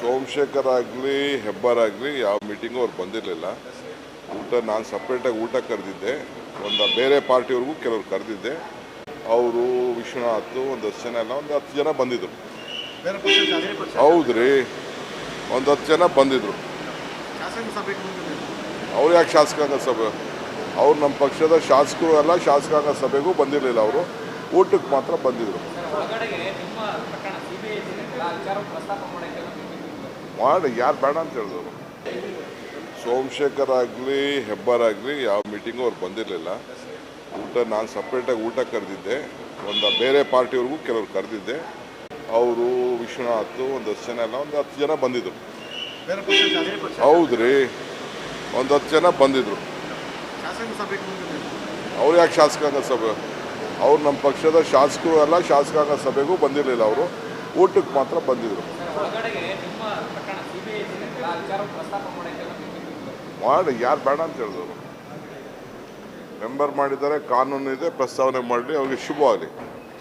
ಸೋಮಶೇಖರ್ ಆಗಲಿ ಹೆಬ್ಬಾರಾಗಲಿ ಯಾವ ಮೀಟಿಂಗು ಅವ್ರು ಬಂದಿರಲಿಲ್ಲ. ಊಟ ನಾನು ಸಪ್ರೇಟಾಗಿ ಊಟ ಕರೆದಿದ್ದೆ. ಒಂದು ಬೇರೆ ಪಾರ್ಟಿಯವ್ರಿಗೂ ಕೆಲವ್ರು ಕರೆದಿದ್ದೆ. ಅವರು ವಿಶ್ವನಾಥ್ ಒಂದು ಹತ್ತು ಜನ ಎಲ್ಲ ಒಂದು ಹತ್ತು ಜನ ಬಂದಿದ್ದರು ಹೌದ್ರಿ. ಒಂದು ಹತ್ತು ಜನ ಬಂದಿದ್ದೀರಿ ಅವ್ರು ಯಾಕೆ ಶಾಸಕಾಂಗ ಸಭೆ? ಅವ್ರು ನಮ್ಮ ಪಕ್ಷದ ಶಾಸಕರು ಅಲ್ಲ ಶಾಸಕಾಂಗ ಸಭೆಗೂ ಬಂದಿರಲಿಲ್ಲ ಅವರು. ಊಟಕ್ಕೆ ಮಾತ್ರ ಬಂದಿದ್ರು. ಮಾಡಿ ಯಾರು ಬೇಡ ಅಂತ ಹೇಳಿದ್ರು. ಸೋಮಶೇಖರ್ ಆಗಲಿ ಹೆಬ್ಬಾರಾಗಲಿ ಯಾವ ಮೀಟಿಂಗು ಅವ್ರು ಬಂದಿರಲಿಲ್ಲ. ಊಟ ನಾನು ಸಪ್ರೇಟಾಗಿ ಊಟ ಕರೆದಿದ್ದೆ. ಒಂದು ಬೇರೆ ಪಾರ್ಟಿಯವ್ರಿಗೂ ಕೆಲವ್ರು ಕರೆದಿದ್ದೆ. ಅವರು ವಿಶ್ವನಾಥ್, ಒಂದು ಹತ್ತು ಜನ ಎಲ್ಲ, ಒಂದು ಹತ್ತು ಜನ ಪಕ್ಷ ಹೌದ್ರಿ. ಒಂದು ಹತ್ತು ಜನ ಬಂದಿದ್ದೀರಿ ಅವ್ರು ಯಾಕೆ ಶಾಸಕಾಂಗ ಸಭೆ? ಅವ್ರು ನಮ್ಮ ಪಕ್ಷದ ಶಾಸಕರು ಅಲ್ಲ, ಶಾಸಕಾಂಗ ಸಭೆಗೂ ಬಂದಿರಲಿಲ್ಲ ಅವರು. ಊಟಕ್ಕೆ ಮಾತ್ರ ಬಂದಿದ್ರು. ಮಾಡಿ ಯಾರು ಬೇಡ ಅಂತ ಹೇಳಿದ್ರು ಮೆಂಬರ್ ಕಾನೂನು ಇದೆ ಪ್ರಸ್ತಾವನೆ ಮಾಡಲಿ ಅವ್ರಿಗೆ ಶುಭವಾಗಲಿ.